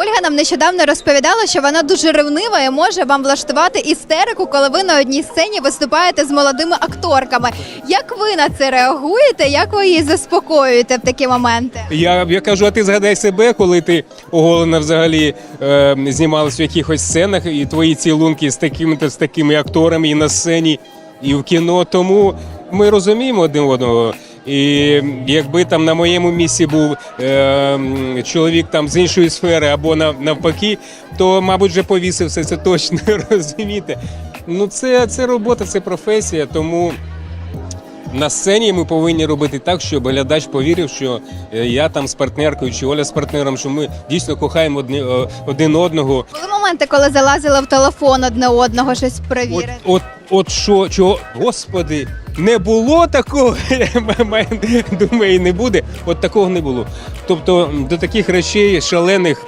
Ольга нам нещодавно розповідала, що вона дуже ревнива і може вам влаштувати істерику, коли ви на одній сцені виступаєте з молодими акторками. Як ви на це реагуєте? Як ви її заспокоюєте в такі моменти? Я, я кажу, а ти згадай себе, коли ти оголена взагалі е, знімалась в якихось сценах, і твої цілунки з такими та з такими акторами і на сцені, і в кіно. Тому ми розуміємо один одного. І якби там на моєму місці був е, чоловік там з іншої сфери або навпаки, то мабуть вже повісився це точно розумієте. Ну це, це робота, це професія, тому. На сцені ми повинні робити так, щоб глядач повірив, що е, я там з партнеркою чи Оля з партнером, що ми дійсно кохаємо одні- е, один одного. Були моменти, коли залазили в телефон одне одного, щось перевірити. от, от що, чого, господи, не було такого, думаю, і не буде. От такого не було. Тобто до таких речей шалених